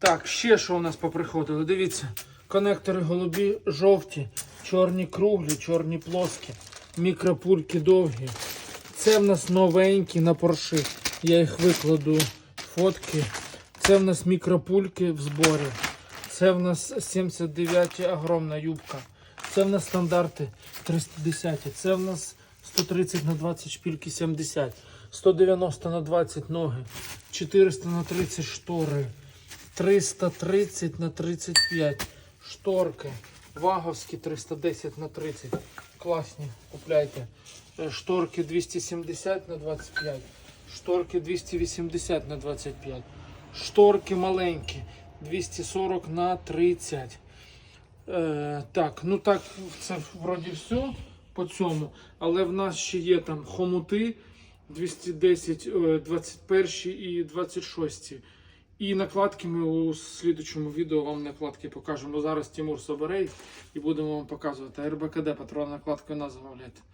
Так, ще що у нас поприходили. Дивіться, конектори голубі, жовті, чорні круглі, чорні плоскі, мікропульки довгі. Це в нас новенькі на порши. Я їх викладу фотки. Це в нас мікропульки в зборі. Це в нас 79-ті огромна юбка. Це в нас стандарти 310. Це в нас 130 на 20 шпільки 70. 190 на 20 ноги. 400 на 30 штори. 330 на 35 шторки. Ваговські 310 на 30. Класні. Купляйте. Е, Шторки 270 на 25. Шторки 280 на 25. Шторки маленькі 240 на 30. Е, так, ну так, це вроді все по цьому. Але в нас ще є там хомути 210, е, 21 і 26. І накладки ми у слідчому відео вам накладки покажемо. Зараз Тимур собере і будемо вам показувати. РБКД патрон нас замовляйте.